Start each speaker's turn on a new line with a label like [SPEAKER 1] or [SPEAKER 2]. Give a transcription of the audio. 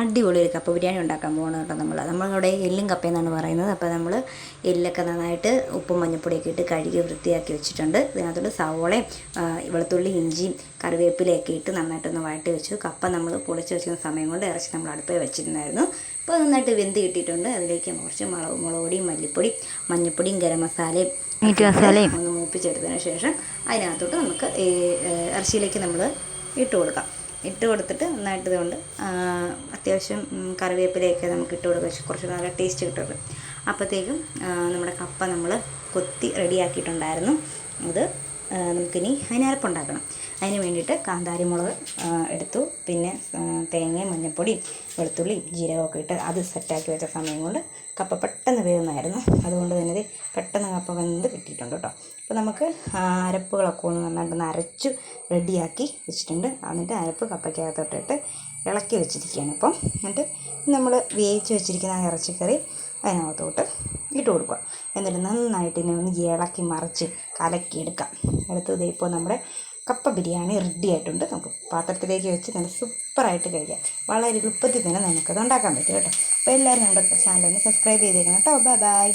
[SPEAKER 1] അടിപൊളി ഒരു കപ്പ ബിരിയാണി ഉണ്ടാക്കാൻ പോകണം കേട്ടോ നമ്മൾ നമ്മളിവിടെ എല്ലും കപ്പ എന്നാണ് പറയുന്നത്. അപ്പോൾ നമ്മൾ എല്ലൊക്കെ നന്നായിട്ട് ഉപ്പും മഞ്ഞപ്പൊടിയൊക്കെ ഇട്ട് കഴുകി വൃത്തിയാക്കി വെച്ചിട്ടുണ്ട്. ഇതിനകത്തോട്ട് സവോളയും വെളുത്തുള്ളി ഇഞ്ചിയും കറിവേപ്പിലയൊക്കെ ഇട്ട് നന്നായിട്ടൊന്ന് വഴട്ടി വെച്ചു. കപ്പ നമ്മൾ പൊളിച്ച് വെച്ചിരുന്ന സമയം കൊണ്ട് ഇറച്ചി നമ്മൾ അടുപ്പേ വെച്ചിരുന്നായിരുന്നു. അപ്പോൾ നന്നായിട്ട് വെന്ത് കിട്ടിയിട്ടുണ്ട്. അതിലേക്ക് കുറച്ച് മുളക് മുളക് പൊടിയും മല്ലിപ്പൊടി മഞ്ഞൾപ്പൊടിയും ഗരം മസാലയും
[SPEAKER 2] മീറ്റ് മസാലയും.
[SPEAKER 1] ഒന്ന് മൂപ്പിച്ചെടുത്തതിന് ശേഷം അതിനകത്തോട്ട് നമുക്ക് ഇറച്ചിയിലേക്ക് നമ്മൾ ഇട്ട് കൊടുക്കാം. ഇട്ട് കൊടുത്തിട്ട് നന്നായിട്ട് ഇതുകൊണ്ട് അത്യാവശ്യം കറിവേപ്പിലയൊക്കെ നമുക്ക് ഇട്ട് കൊടുക്കുക കുറച്ച് നല്ല ടേസ്റ്റ് കിട്ടുള്ളൂ. അപ്പോഴത്തേക്കും നമ്മുടെ കപ്പ നമ്മൾ കൊത്തി റെഡിയാക്കിയിട്ടുണ്ടായിരുന്നു അത് നമുക്കിനി അതിനരപ്പുണ്ടാക്കണം അതിന് വേണ്ടിയിട്ട് കാന്താരി മുളക് എടുത്തു. പിന്നെ തേങ്ങയും മഞ്ഞൾപ്പൊടിയും വെളുത്തുള്ളിയും ജീരകമൊക്കെ ഇട്ട് അത് സെറ്റാക്കി വെച്ച സമയം കൊണ്ട് കപ്പ പെട്ടെന്ന് വേവുന്നതായിരുന്നു. അതുകൊണ്ട് തന്നെ പെട്ടെന്ന് കപ്പ വെന്ത് കിട്ടിയിട്ടുണ്ട് കേട്ടോ. അപ്പോൾ നമുക്ക് അരപ്പുകളൊക്കെ ഒന്ന് നന്നായിട്ടൊന്ന് അരച്ച് റെഡിയാക്കി വെച്ചിട്ടുണ്ട്. എന്നിട്ട് അരപ്പ് കപ്പയ്ക്കകത്തോട്ടിട്ട് ഇളക്കി വെച്ചിരിക്കുകയാണ്. ഇപ്പം എന്നിട്ട് നമ്മൾ വേവിച്ച് വെച്ചിരിക്കുന്ന ഇറച്ചിക്കറി അതിനകത്തോട്ട് ഇട്ട് കൊടുക്കുക. എന്നിട്ട് നന്നായിട്ട് ഇതിനെ ഒന്ന് ഇളക്കി മറിച്ച് കലക്കിയെടുക്കാം. അടുത്തത് ഇപ്പോൾ നമ്മുടെ കപ്പ ബിരിയാണി റെഡി ആയിട്ടുണ്ട്. നമുക്ക് പാത്രത്തിലേക്ക് വെച്ച് നല്ല സൂപ്പറായിട്ട് കഴിക്കാം. വളരെ എളുപ്പത്തിൽ തന്നെ നമുക്കത് ഉണ്ടാക്കാൻ പറ്റും കേട്ടോ. അപ്പോൾ എല്ലാവരും നമ്മുടെ ചാനൽ ഒന്ന് സബ്സ്ക്രൈബ് ചെയ്തേക്കണം കേട്ടോ. Bye bye